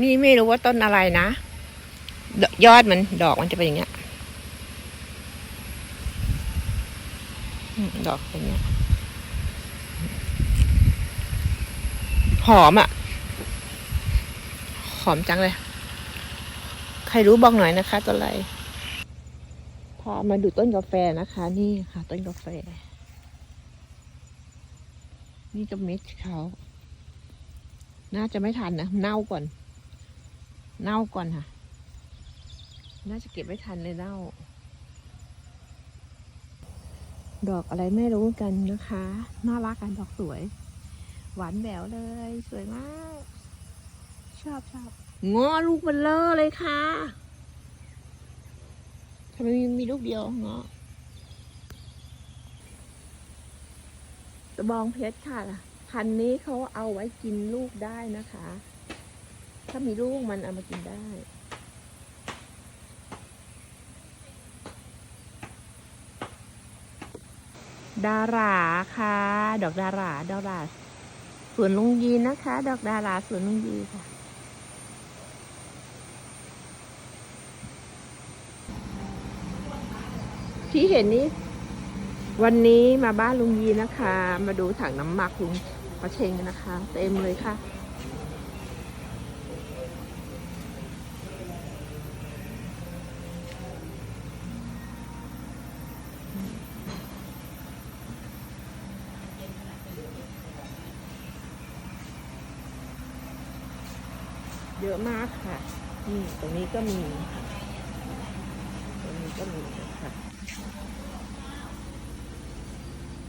นี่ไม่รู้ว่าต้นอะไรนะ ยอดมันดอกมันจะเป็นอย่างเงี้ย ดอกเป็นอย่างเงี้ย หอมอะ หอมจังเลย ใครรู้บอกหน่อยนะคะต้นอะไร พามาดูต้นกาแฟนะคะ นี่ค่ะ ต้นกาแฟ นี่ก็เม็ดเขาน่าจะไม่ทันนะ เน่าก่อน เน่าก่อนค่ะ น่าจะเก็บไม่ทันเลยเน่า ดอกอะไรไม่รู้กันนะคะ น่ารักกันดอกสวย หวานแหววเลย สวยมาก ชอบชอบงอลูกมันเลอเลยค่ะทำไมมีมีลูกเดียวงอตะบองเพชรค่ะ พันนี้เขาเอาไว้กินลูกได้นะคะ ถ้ามีลูกมันเอามากินได้ดาราค่ะ ดอกดารา ดาราสวนลุงยีนะคะ ดอกดาราสวนลุงยีค่ะ ที่เห็นนี้ วันนี้มาบ้านลุงยีนะคะ มาดูถังน้ำหมักลุงประเชงนะคะ เต็มเลยค่ะ เยอะมากค่ะนี่ตรงนี้ก็มี ตรงนี้ก็มีค่ะ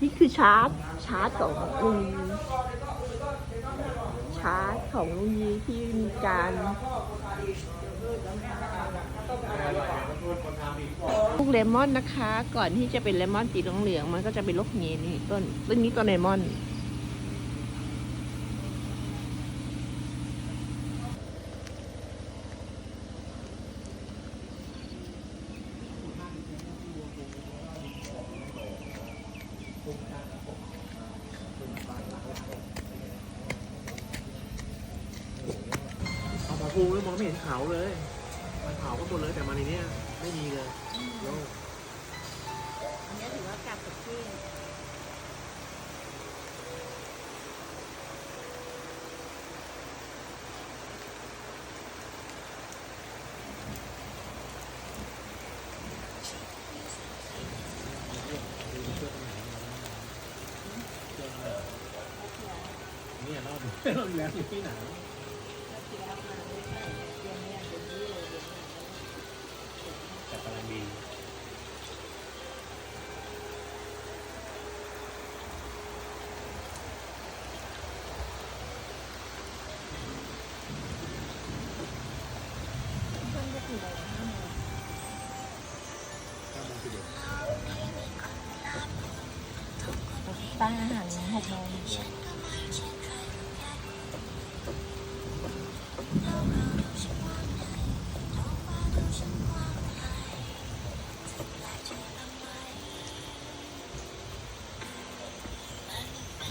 นี่คือชาร์จ ชาร์จของลุงชาร์จของลุงยีที่มีการลูกเลมอนนะคะ ก่อนที่จะเป็นเลมอนสีเหลืองๆมันก็จะเป็นลูกนี้นี่ต้นต้นนี้ต้นเลมอน เอามาพูแล้วมองไม่เห็นเขาเลย มันเขาก็หมดเลยแต่มาในเนี้ยไม่มีเลยโล่งอันนี้ถือว่ากลับกับที่เนี่ยรอบรอบแล้วอยู่ที่ไหน แต่กำลังดีตั้งอาหารหกโมง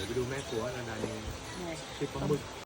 ดี๋ยวไปดูแม่ครัวนาดานีคลิปปลาหมึก